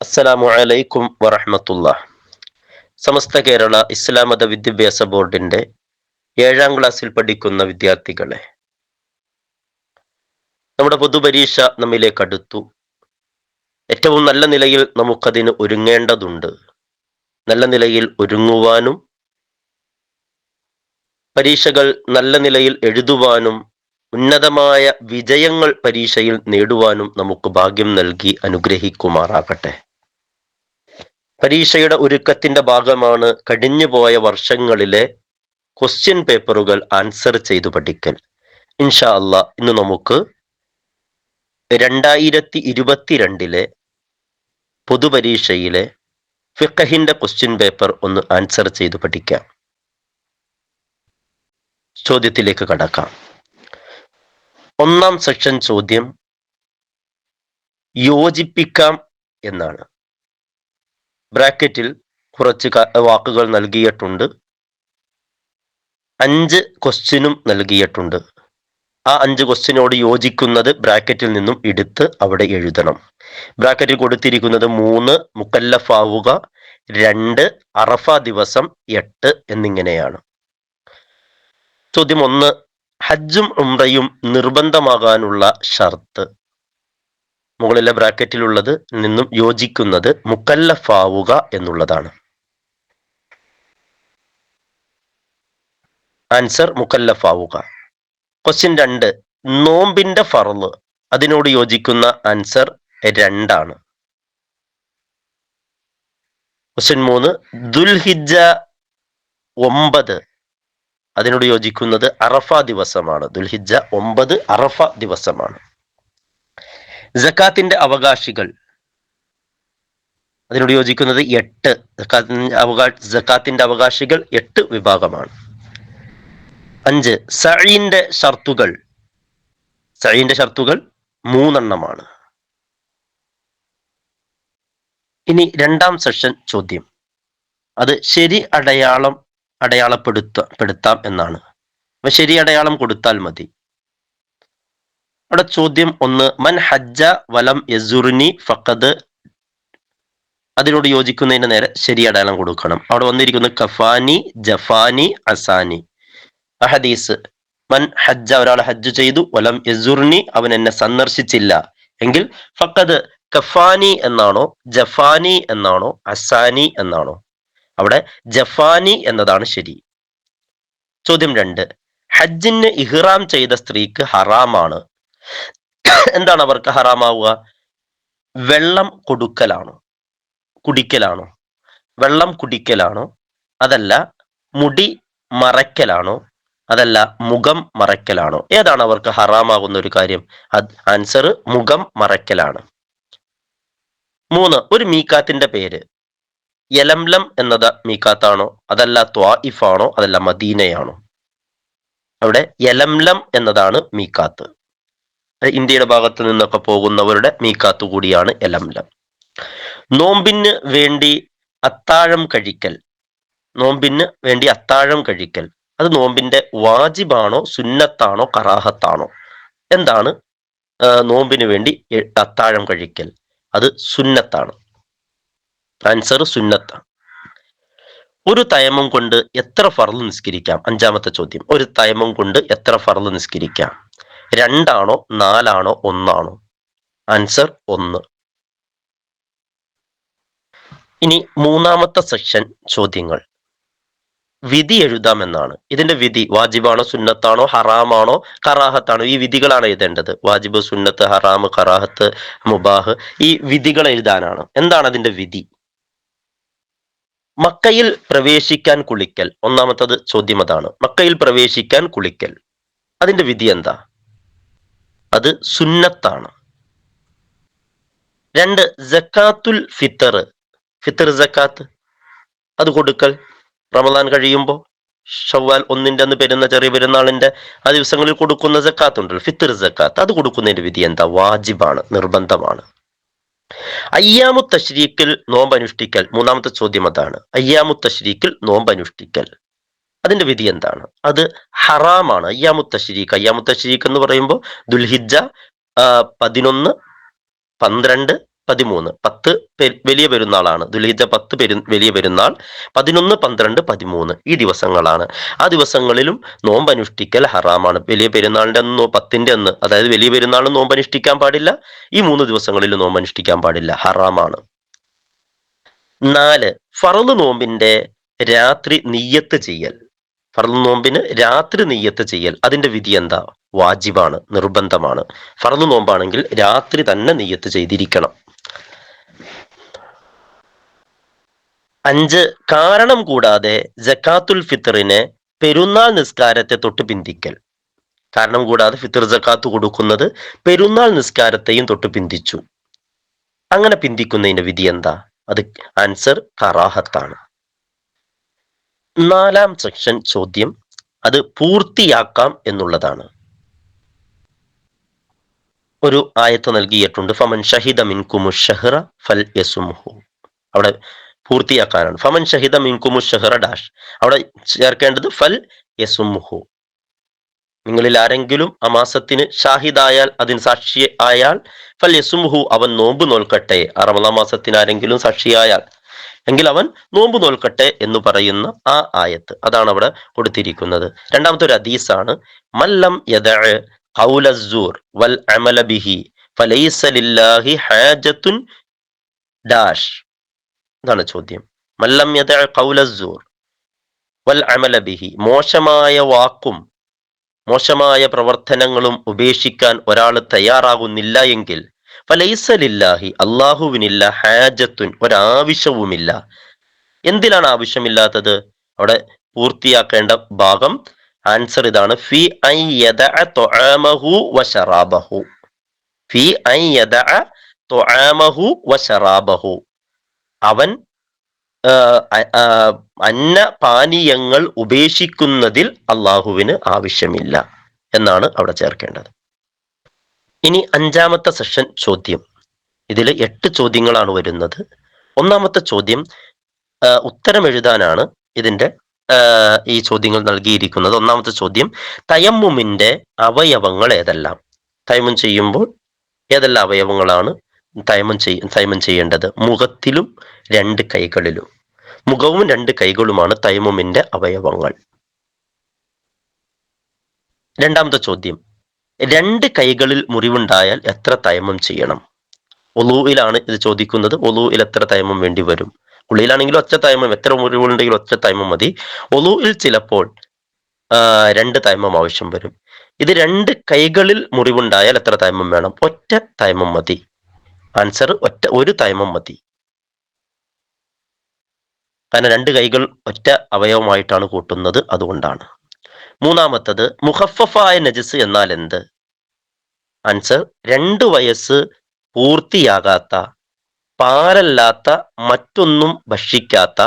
അസ്സലാമു അലൈക്കും വറഹമത്തുള്ള സമസ്ത കേരള ഇസ്ലാം മത വിദ്യാഭ്യാസ ബോർഡിന്റെ ഏഴാം ക്ലാസ്സിൽ പഠിക്കുന്ന വിദ്യാർത്ഥികളെ നമ്മുടെ പൊതുപരീക്ഷ നമ്മിലേക്ക് അടുത്തു. ഏറ്റവും നല്ല നിലയിൽ നമുക്കതിന് ഒരുങ്ങേണ്ടതുണ്ട്. നല്ല നിലയിൽ ഒരുങ്ങുവാനും പരീക്ഷകൾ നല്ല നിലയിൽ എഴുതുവാനും ഉന്നതമായ വിജയങ്ങൾ പരീക്ഷയിൽ നേടുവാനും നമുക്ക് ഭാഗ്യം നൽകി അനുഗ്രഹിക്കുമാറാകട്ടെ. പരീക്ഷയുടെ ഒരുക്കത്തിന്റെ ഭാഗമാണ് കഴിഞ്ഞുപോയ വർഷങ്ങളിലെ ക്വസ്റ്റ്യൻ പേപ്പറുകൾ ആൻസർ ചെയ്തു പഠിക്കൽ. ഇൻഷാ അല്ല ഇന്ന് നമുക്ക് രണ്ടായിരത്തി ഇരുപത്തിരണ്ടിലെ പൊതുപരീക്ഷയിലെ ഫിഖഹിന്റെ ക്വസ്റ്റ്യൻ പേപ്പർ ഒന്ന് ആൻസർ ചെയ്തു പഠിക്കാം. ചോദ്യത്തിലേക്ക് കടക്കാം. ഒന്നാം സെക്ഷൻ ചോദ്യം യോജിപ്പിക്കാം എന്നാണ്. ബ്രാക്കറ്റിൽ കുറച്ച് വാക്കുകൾ നൽകിയിട്ടുണ്ട്. അഞ്ച് ക്വസ്റ്റ്യനും നൽകിയിട്ടുണ്ട്. ആ അഞ്ച് ക്വസ്റ്റ്യനോട് യോജിക്കുന്നത് ബ്രാക്കറ്റിൽ നിന്നും എടുത്ത് അവിടെ എഴുതണം. ബ്രാക്കറ്റിൽ കൊടുത്തിരിക്കുന്നത് മൂന്ന് മുക്കല്ലഫാവുക രണ്ട് അറഫ ദിവസം എട്ട് എന്നിങ്ങനെയാണ്. ചോദ്യം ഒന്ന് ഹജ്ജും ഉംറയും നിർബന്ധമാകാനുള്ള ഷർത്ത്. മുകളിലെ ബ്രാക്കറ്റിലുള്ളത് നിന്നും യോജിക്കുന്നത് മുക്കല്ലഫാവുക എന്നുള്ളതാണ്. ആൻസർ മുക്കല്ലഫാവുക. ക്വസ്റ്റ്യൻ രണ്ട് നോമ്പിന്റെ ഫറൽ അതിനോട് യോജിക്കുന്ന ആൻസർ രണ്ടാണ്. ക്വസ്റ്റ്യൻ മൂന്ന് ദുൽഹിജ ഒമ്പത്. അതിനോട് യോജിക്കുന്നത് അറഫ ദിവസമാണ്. ദുൽഹിജ ഒമ്പത് അറഫ ദിവസമാണ്. ജക്കാത്തിന്റെ അവകാശികൾ. അതിനോട് യോജിക്കുന്നത് എട്ട്. ജക്കാത്തിന്റെ അവകാ ജക്കാത്തിന്റെ അവകാശികൾ എട്ട് വിഭാഗമാണ്. അഞ്ച് സഴീന്റെ ഷർത്തുകൾ. സഴീന്റെ ഷർത്തുകൾ മൂന്നെണ്ണമാണ്. ഇനി രണ്ടാം സെഷൻ ചോദ്യം. അത് ശരി അടയാളം അടയാളപ്പെടുത്ത പെടുത്താം എന്നാണ്. അപ്പൊ ശരി അടയാളം കൊടുത്താൽ മതി. അവിടെ ചോദ്യം ഒന്ന് മൻ ഹജ്ജ വലം യസുറിനി ഫഖദ്? അതിനോട് യോജിക്കുന്നതിന് നേരെ ശരി അടയാളം കൊടുക്കണം. അവിടെ വന്നിരിക്കുന്നത് കഫാനി ജഫാനി അസാനി. അഹദീസ് ഹദീസ് മൻ ഹജ്ജ ഒരാൾ ഹജ്ജ് ചെയ്തു വലം യസുറിനി അവൻ എന്നെ സന്ദർശിച്ചില്ല. എങ്കിൽ ഫഖദ് കഫാനി എന്നാണോ ജഫാനി എന്നാണോ അസാനി എന്നാണോ? അവിടെ ജഫാനി എന്നതാണ് ശരി. ചോദ്യം രണ്ട്. ഹജ്ജിന് ഇഹ്റാം ചെയ്ത സ്ത്രീക്ക് ഹറാമാണ്. എന്താണ് അവർക്ക് ഹറാമാവുക? വെള്ളം കൊടുക്കലാണോ? കുടിക്കലാണോ? വെള്ളം കുടിക്കലാണോ? അതല്ല മുടി മറയ്ക്കലാണോ? അതല്ല മുഖം മറയ്ക്കലാണോ? ഏതാണ് അവർക്ക് ഹറാമാകുന്ന ഒരു കാര്യം? അത് ആൻസർ മുഖം മറയ്ക്കലാണ്. മൂന്ന് ഒരു മീക്കാത്തിന്റെ പേര്. യലംലം എന്നത് മീക്കാത്താണോ അതല്ല ത്വാഇഫാണോ? അതല്ല മദീനയാണോ? അവിടെ യലംലം എന്നതാണ് മീക്കാത്ത് ഇന്ത്യയുടെ ഭാഗത്ത് നിന്നൊക്കെ പോകുന്നവരുടെ മീക്കാത്ത് കൂടിയാണ് യലംലം. നോമ്പിന് വേണ്ടി അത്താഴം കഴിക്കൽ. നോമ്പിന് വേണ്ടി അത്താഴം കഴിക്കൽ. അത് നോമ്പിന്റെ വാജിബാണോ സുന്നത്താണോ കറാഹത്താണോ? എന്താണ് നോമ്പിന് വേണ്ടി അത്താഴം കഴിക്കൽ. അത് സുന്നത്താണ്. ആൻസർ സുന്നത്താണ് ഒരു തയമം കൊണ്ട് എത്ര ഫർൾ നിസ്കരിക്കാം? അഞ്ചാമത്തെ ചോദ്യം. ഒരു തയമം കൊണ്ട് എത്ര ഫർൾ നിസ്കരിക്കാം? രണ്ടാണോ നാലാണോ ഒന്നാണോ? ആൻസർ ഒന്ന്. ഇനി മൂന്നാമത്തെ സെക്ഷൻ ചോദ്യങ്ങൾ. വിധി എഴുതാമെന്നാണ് ഇതിന്റെ വിധി വാജിബാണോ സുന്നത്താണോ ഹറാമാണോ കറാഹത്താണോ? ഈ വിധികളാണ് എഴുതേണ്ടത്. വാജിബ് സുന്നത്ത് ഹറാമ് കറാഹത്ത് മുബാഹ് ഈ വിധികൾ എഴുതാനാണ്. എന്താണ് അതിന്റെ വിധി? മക്കയിൽ പ്രവേശിക്കാൻ കുളിക്കൽ. ഒന്നാമത്തത് ചോദ്യം അതാണ്. മക്കയിൽ പ്രവേശിക്കാൻ കുളിക്കൽ. അതിന്റെ വിധി എന്താ? അത് സുന്നത്താണ്. രണ്ട് ജക്കാത്തുൽ ഫിത്തർ. ഫിത്തർ ജക്കാത്ത് അത് കൊടുക്കൽ. റമദാൻ കഴിയുമ്പോൾ ഷവ്വാൽ ഒന്നിന്റെ അന്ന് പെരുന്ന ചെറിയ പെരുന്നാളിന്റെ ആ ദിവസങ്ങളിൽ കൊടുക്കുന്ന ജക്കാത്ത് ഉണ്ടല്ലോ ഫിത്തർ ജക്കാത്ത് അത് കൊടുക്കുന്നതിന്റെ വിധി എന്താ? വാജിബാണ് നിർബന്ധമാണ്. അയ്യാമു തശ്രീക്കിൽ നോമ്പ് അനുഷ്ഠിക്കൽ മൂന്നാമത്തെ ചോദ്യം അതാണ്. അയ്യാമു തശ്രീക്കിൽ നോമ്പ് അനുഷ്ഠിക്കൽ അതിന്റെ വിധി എന്താണ്? അത് ഹറാമാണ്. അയ്യാമുത്തശ്രീഖ് അയ്യാമുത്തശ്രീഖ് എന്ന് പറയുമ്പോൾ ദുൽഹിജ പതിനൊന്ന് പന്ത്രണ്ട് പതിമൂന്ന്. പത്ത് വലിയ പെരുന്നാളാണ്. ദുൽഹിജ പത്ത് പെരു വലിയ പെരുന്നാൾ പതിനൊന്ന് പന്ത്രണ്ട് പതിമൂന്ന് ഈ ദിവസങ്ങളാണ്. ആ ദിവസങ്ങളിലും നോമ്പ് അനുഷ്ഠിക്കൽ ഹറാമാണ്. വലിയ പെരുന്നാളിന്റെ അന്ന് പത്തിന്റെ അന്ന് അതായത് വലിയ പെരുന്നാളിന് നോമ്പ് അനുഷ്ഠിക്കാൻ പാടില്ല ഈ മൂന്ന് ദിവസങ്ങളിലും നോമ്പ് അനുഷ്ഠിക്കാൻ പാടില്ല. ഹറാമാണ്. നാല് ഫറൽ നോമ്പിന്റെ രാത്രി നിയ്യത്ത് ചെയ്യൽ. ഫറൽ നോമ്പിന് രാത്രി നിയ്യത്ത് ചെയ്യൽ. അതിന്റെ വിധി എന്താ? വാജിബാണ് നിർബന്ധമാണ്. ഫറൽ നോമ്പാണെങ്കിൽ രാത്രി തന്നെ നിയ്യത്ത് ചെയ്തിരിക്കണം. അഞ്ച് കാരണം കൂടാതെ ജക്കാത്തുൽ ഫിത്തറിനെ പെരുന്നാൾ നിസ്കാരത്തെ തൊട്ട് പിന്തിക്കൽ. കാരണം കൂടാതെ ഫിത്തർ ജക്കാത്ത് കൊടുക്കുന്നത് പെരുന്നാൾ നിസ്കാരത്തെയും തൊട്ട് പിന്തിച്ചു. അങ്ങനെ പിന്തിക്കുന്നതിന്റെ വിധി എന്താ? അത് ആൻസർ കറാഹത്താണ്. നാലാം സെക്ഷൻ ചോദ്യം അത് പൂർത്തിയാക്കാം എന്നുള്ളതാണ്. ഒരു ആയത്ത് നൽകിയിട്ടുണ്ട് ഫമൻ ഷഹിദ മിൻകുമു ഷഹ്റ ഫൽ യസുമുഹു. അവിടെ പൂർത്തിയാക്കാനാണ്. ഫമൻ ഷഹിദ മിങ്കുമു ഷഹറ ഡാഷ്. അവിടെ ചേർക്കേണ്ടത് ഫൽ യസുംഹു നിങ്ങളിൽ ആരെങ്കിലും ആ മാസത്തിന് ഷാഹിദായാൽ അതിന് സാക്ഷി ആയാൽ ഫൽ യസുംഹു അവൻ നോമ്പ് നോൽക്കട്ടെ. ആ റമദാ മാസത്തിന് ആരെങ്കിലും സാക്ഷിയായാൽ എങ്കിൽ അവൻ നോമ്പ് നോൽക്കട്ടെ എന്ന് പറയുന്ന ആ ആയത്ത്. അതാണ് അവിടെ കൊടുത്തിരിക്കുന്നത്. രണ്ടാമത്തെ ഒരു അദീസാണ് മല്ലം യദ വൽ അമല ബിഹി ഫലൈസ ലില്ലാഹി ഹാജത്തുൻ ഡാഷ്. എന്നാണ് ചോദ്യം. മല്ലം യത കൗലസൂർ വൽ അമലബിഹി മോശമായ വാക്കും മോശമായ പ്രവർത്തനങ്ങളും ഉപേക്ഷിക്കാൻ ഒരാൾ തയ്യാറാകുന്നില്ല എങ്കിൽ ഫലൈസലില്ലാഹി അള്ളാഹുവിനില്ല ഹാജത്തുൻ ഒരാവശ്യവുമില്ല. എന്തിലാണ് ആവശ്യമില്ലാത്തത്? അവിടെ പൂർത്തിയാക്കേണ്ട ഭാഗം ആൻസർ ഇതാണ്. ഫി ഐ തൊഴമഹു വശറാബഹു ഫി ഐ തൊഴമഹു വശറാബഹു അവൻ അന്ന പാനീയങ്ങൾ ഉപേക്ഷിക്കുന്നതിൽ അള്ളാഹുവിന് ആവശ്യമില്ല എന്നാണ് അവിടെ ചേർക്കേണ്ടത്. ഇനി അഞ്ചാമത്തെ സെഷൻ ചോദ്യം. ഇതിൽ എട്ട് ചോദ്യങ്ങളാണ് വരുന്നത്. ഒന്നാമത്തെ ചോദ്യം ഉത്തരം എഴുതാനാണ് ഇതിന്റെ ഈ ചോദ്യങ്ങൾ നൽകിയിരിക്കുന്നത്. ഒന്നാമത്തെ ചോദ്യം തയമ്മുമിന്റെ അവയവങ്ങൾ ഏതെല്ലാം? തയമ്മും ചെയ്യുമ്പോൾ ഏതെല്ലാം അവയവങ്ങളാണ് തയമം ചെയ്യ തയമം ചെയ്യേണ്ടത് മുഖത്തിലും രണ്ട് കൈകളിലും. മുഖവും രണ്ട് കൈകളുമാണ് തൈമമിന്റെ അവയവങ്ങൾ. രണ്ടാമത്തെ ചോദ്യം. രണ്ട് കൈകളിൽ മുറിവുണ്ടായാൽ എത്ര തയമം ചെയ്യണം? ഒലൂയിലാണ് ഇത് ചോദിക്കുന്നത്. ഒലൂയിൽ എത്ര തയമം വേണ്ടി വരും? ഉള്ളിലാണെങ്കിലും ഒറ്റ തൈമം എത്ര മുറിവുണ്ടെങ്കിലും ഒറ്റ തൈമം മതി. ഒലൂയിൽ ചിലപ്പോൾ രണ്ട് തൈമം ആവശ്യം വരും. ഇത് രണ്ട് കൈകളിൽ മുറിവുണ്ടായാൽ എത്ര തൈമം വേണം? ഒറ്റ തൈമം മതി. ആൻസർ ഒറ്റ ഒരു തൈമം മതി. കാരണം രണ്ട് കൈകൾ ഒറ്റ അവയവമായിട്ടാണ് കൂട്ടുന്നത് അതുകൊണ്ടാണ്. മൂന്നാമത്തത് മുഹഫഫായ നജസ് എന്നാൽ എന്ത്? ആൻസർ രണ്ട് വയസ്സ് പൂർത്തിയാകാത്ത പാലല്ലാത്ത മറ്റൊന്നും ഭക്ഷിക്കാത്ത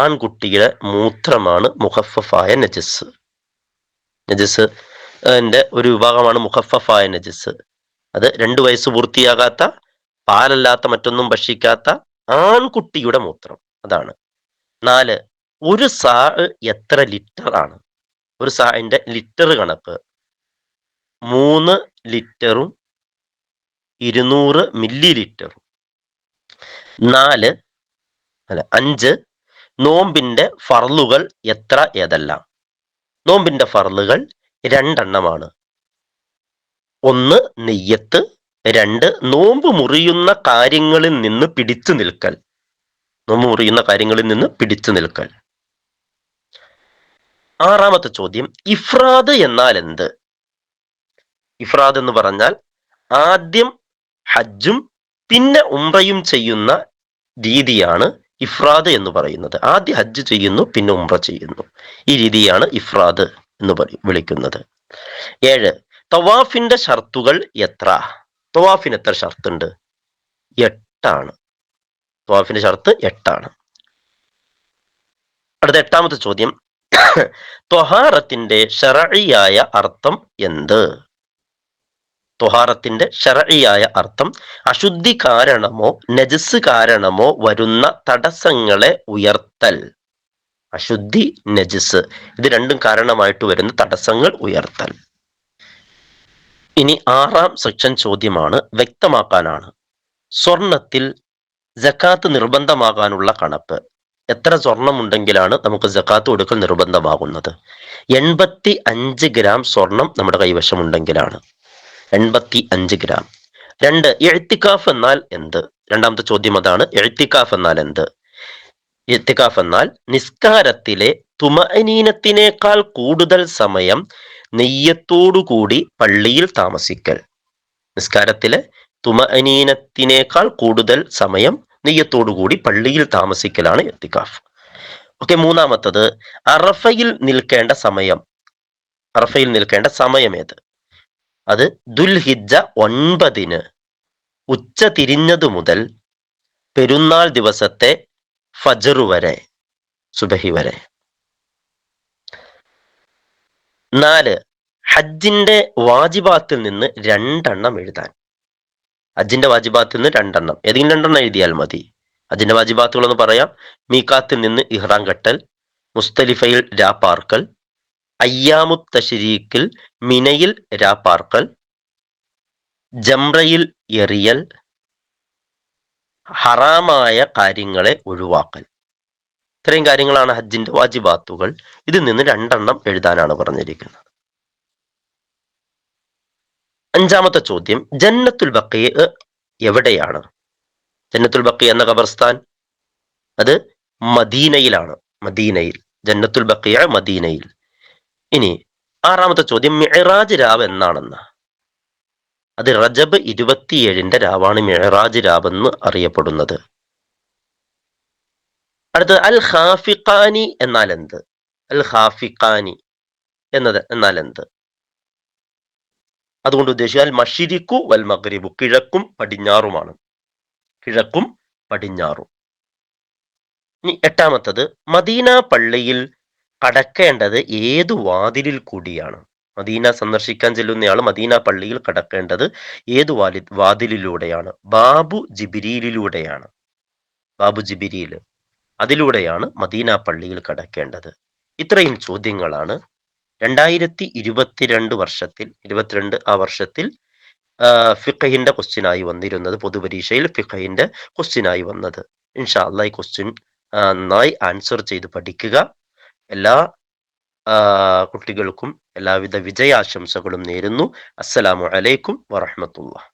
ആൺകുട്ടിയുടെ മൂത്രമാണ് മുഹഫഫായ നജസ്. നജസ് ഒരു വിഭാഗമാണ് മുഹഫഫായ നജസ്. അത് രണ്ട് വയസ്സ് പൂർത്തിയാകാത്ത പാലല്ലാത്ത മറ്റൊന്നും ഭക്ഷിക്കാത്ത ആൺകുട്ടിയുടെ മൂത്രം. അതാണ്. നാല് ഒരു സാ എത്ര ലിറ്റർ ആണ്? ഒരു സാന്റെ ലിറ്റർ കണക്ക്. മൂന്ന് ലിറ്ററും ഇരുന്നൂറ് മില്ലി ലിറ്ററും നാല് അല്ല അഞ്ച് നോമ്പിന്റെ ഫർളുകൾ എത്ര ഏതെല്ലാം? നോമ്പിന്റെ ഫർളുകൾ രണ്ടെണ്ണമാണ്. ഒന്ന് നെയ്യത്ത് രണ്ട് നോമ്പ് മുറിയുന്ന കാര്യങ്ങളിൽ നിന്ന് പിടിച്ചു നിൽക്കൽ. നോമ്പ് മുറിയുന്ന കാര്യങ്ങളിൽ നിന്ന് പിടിച്ചു നിൽക്കൽ. ആറാമത്തെ ചോദ്യം ഇഫ്രാദ് എന്നാൽ എന്ത്? ഇഫ്രാദ് എന്ന് പറഞ്ഞാൽ ആദ്യം ഹജ്ജും പിന്നെ ഉംറയും ചെയ്യുന്ന രീതിയാണ് ഇഫ്രാദ് എന്ന് പറയുന്നത്. ആദ്യം ഹജ്ജ് ചെയ്യുന്നു പിന്നെ ഉംറ ചെയ്യുന്നു. ഈ രീതിയാണ് ഇഫ്രാദ് എന്ന് പറയും വിളിക്കുന്നത്. ഏഴ് തവാഫിന്റെ ഷർത്തുകൾ എത്ര? തവാഫിന് എത്ര ഷർത്തുണ്ട്? എട്ടാണ്. തവാഫിന്റെ ഷർത്ത് എട്ടാണ്. അടുത്ത എട്ടാമത്തെ ചോദ്യം. ത്വഹാറത്തിന്റെ ഷറിയായ അർത്ഥം എന്ത്? ത്വഹാറത്തിന്റെ ഷറിയായ അർത്ഥം അശുദ്ധി കാരണമോ നജസ് കാരണമോ വരുന്ന തടസ്സങ്ങളെ ഉയർത്തൽ. അശുദ്ധി നജസ്. ഇത് രണ്ടും കാരണമായിട്ട് വരുന്ന തടസ്സങ്ങൾ ഉയർത്തൽ. ഇനി ആറാം സെക്ഷൻ ചോദ്യമാണ് വ്യക്തമാക്കാനാണ്. സ്വർണത്തിൽ ജക്കാത്ത് നിർബന്ധമാകാനുള്ള കണക്ക്. എത്ര സ്വർണം ഉണ്ടെങ്കിലാണ് നമുക്ക് ജക്കാത്ത് കൊടുക്കൽ നിർബന്ധമാകുന്നത്? എൺപത്തി അഞ്ച് ഗ്രാം സ്വർണം നമ്മുടെ കൈവശം ഉണ്ടെങ്കിലാണ് എൺപത്തി അഞ്ച് ഗ്രാം. രണ്ട് എഴുത്തിക്കാഫ് എന്നാൽ എന്ത്? രണ്ടാമത്തെ ചോദ്യം അതാണ്. എഴുത്തിക്കാഫ് എന്നാൽ എന്ത്? എഴുത്തിക്കാഫ് എന്നാൽ നിസ്കാരത്തിലെ തുമനീനത്തിനേക്കാൾ കൂടുതൽ സമയം നെയ്യത്തോടുകൂടി പള്ളിയിൽ താമസിക്കൽ. നിസ്കാരത്തിലെ തുമഅനീനത്തിനേക്കാൾ കൂടുതൽ സമയം നെയ്യത്തോടുകൂടി പള്ളിയിൽ താമസിക്കലാണ് എത്തിക്കാഫ് ഓക്കെ മൂന്നാമത്തത് അറഫയിൽ നിൽക്കേണ്ട സമയം. അറഫയിൽ നിൽക്കേണ്ട സമയം ഏത്? അത് ദുൽഹിജ ഒൻപതിന് ഉച്ച തിരിഞ്ഞതു മുതൽ പെരുന്നാൾ ദിവസത്തെ ഫജറു വരെ സുബഹി വരെ. നാല് ഹജ്ജിന്റെ വാജിബാത്തിൽ നിന്ന് രണ്ടെണ്ണം എഴുതാൻ. ഹജ്ജിന്റെ വാജിബാത്തിൽ നിന്ന് രണ്ടെണ്ണം. ഏതെങ്കിലും രണ്ടെണ്ണം എഴുതിയാൽ മതി. ഹജ്ജിന്റെ വാജിബാത്തുകൾ എന്ന് പറയാം. മീക്കാത്തിൽ നിന്ന് ഇഹ്റാം കെട്ടൽ മുസ്തലിഫയിൽ രാപ്പാർക്കൽ അയ്യാമുത്തശരീക്കിൽ മിനയിൽ രാപ്പാർക്കൽ ജംറയിൽ എറിയൽ ഹറാമായ കാര്യങ്ങളെ ഒഴിവാക്കൽ. ഇത്രയും കാര്യങ്ങളാണ് ഹജ്ജിന്റെ വാജിബാത്തുകൾ. ഇതിൽ നിന്ന് രണ്ടെണ്ണം എഴുതാനാണ് പറഞ്ഞിരിക്കുന്നത്. അഞ്ചാമത്തെ ചോദ്യം ജന്നത്തുൽ ബക്കയെ എവിടെയാണ്? ജന്നത്തുൽ ബക്കയ എന്ന ഖബർസ്ഥാൻ അത് മദീനയിലാണ്. മദീനയിൽ. ജന്നത്തുൽ ബക്കിയ മദീനയിൽ. ഇനി ആറാമത്തെ ചോദ്യം മിഹറാജ് രാവ് എന്നാണെന്ന്. അത് റജബ് ഇരുപത്തിയേഴിന്റെ രാവാണ് മിഹറാജ് രാവ് എന്ന് അറിയപ്പെടുന്നത്. അടുത്തത് അൽ ഖാഫിഖാനി എന്നാൽ എന്ത് അൽ ഖാഫിഖാനി എന്നത് എന്നാൽ എന്ത് അതുകൊണ്ട് ഉദ്ദേശിച്ചാൽ മഷിരിക്കു വൽ മഗ്രിബു കിഴക്കും പടിഞ്ഞാറുമാണ്. കിഴക്കും പടിഞ്ഞാറും. ഇനി എട്ടാമത്തത് മദീന പള്ളിയിൽ കടക്കേണ്ടത് ഏതു വാതിലിൽ കൂടിയാണ്? മദീന സന്ദർശിക്കാൻ ചെല്ലുന്നയാൾ മദീന പള്ളിയിൽ കടക്കേണ്ടത് ഏതു വാലി വാതിലിലൂടെയാണ്? ബാബു ജിബിരിയിലൂടെയാണ് ബാബു ജിബിരിയിൽ അതിലൂടെയാണ് മദീന പള്ളിയിൽ കടക്കേണ്ടത്. ഇത്രയും ചോദ്യങ്ങളാണ്. രണ്ടായിരത്തി ഇരുപത്തിരണ്ട് വർഷത്തിൽ ഇരുപത്തിരണ്ട് ആ വർഷത്തിൽ ഫിഖഹിന്റെ ക്വസ്റ്റ്യനായി വന്നിരുന്നത് പൊതുപരീക്ഷയിൽ ഫിഖഹിന്റെ ക്വസ്റ്റ്യനായി വന്നത്. ഇൻഷാ അല്ലാ ഈ ക്വസ്റ്റ്യൻ നന്നായി ആൻസർ ചെയ്ത് പഠിക്കുക. എല്ലാ കുട്ടികൾക്കും എല്ലാവിധ വിജയാശംസകളും നേരുന്നു. അസ്സലാമു അലൈക്കും വറഹ്മത്തുള്ളാഹി.